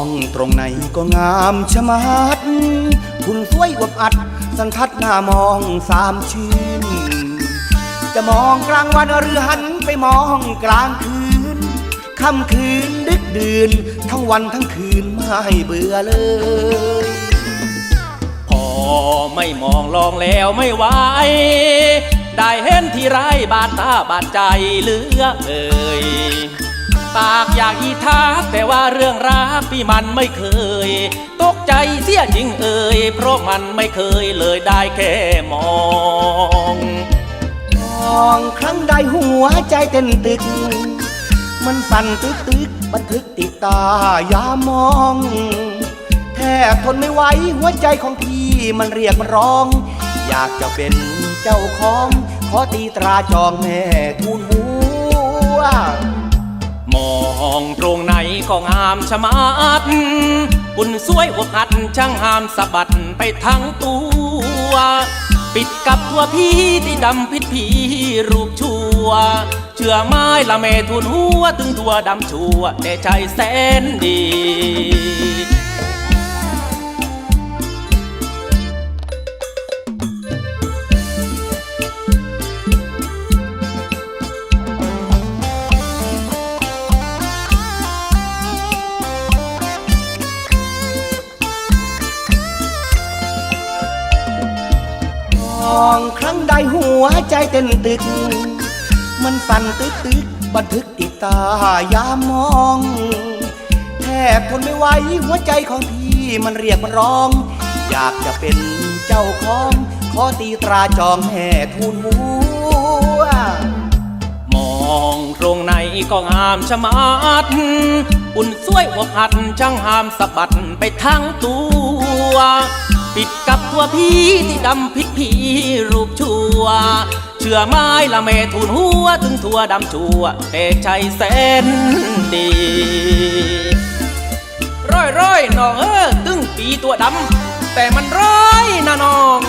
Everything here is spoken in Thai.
องตรงไหนก็งามชะมัด คุณสวยอวบอัด สันทัดหน้ามองสามชื่น จะมองกลางวันหรือหันไปมองกลางคืน ค่ำคืนดึกดื่น ทั้งวันทั้งคืนไม่เบื่อเลยพอไม่มองลองแล้วไม่ไหวได้เห็นที่ไรบาดตาบาดใจเหลือเอ่ย ปากอยากอีทักแต่ว่าเรื่องรักพี่มันไม่เคย ตกใจเสียจริงเอ่ยเพราะมันไม่เคยเลยได้แค่มองมองครั้งใดหัวใจเต้นตึก มันสั่นตึกตึกบันทึกติดตายามองแทบทนไม่ไหวหัวใจของพี่มันเรียกมันร้อง อยากจะเป็นเจ้าของขอตีตราจองแม่ทูลหัว ก็งามชะมัดปุ่นสวยอกหัดช่างหามสะบัดไปทั้งตัว ปิดกับตัวพี่ที่ดำพิษผีรูปชั่ว เชื่อไม้ละเมทุนหัวถึงตัวดำชั่วแต่ใจแสนดี องครั้งใดหัวใจเต้นตึก มันสั่นตึกตึกบันทึกติดตายามมอง แทบทนไม่ไหวหัวใจของพี่มันเรียกมันร้อง อยากจะเป็นเจ้าของ ขอตีตราจองแห่ทูลหัว มองตรงไหนก็งามชะมัดอุ่นสวยอบอัดช่างหามสะบัดไปทั้งตัว ปิดก ตัวพี่ที่ดำพิษผีรูปชั่ว เชื่อไม้ละเมทุนหัวถึงทั่วดำชั่วแต่ใจแสนดีร้อยร้อยน้องเออตึงปีตัวดำแต่มันร้อยนะน้อง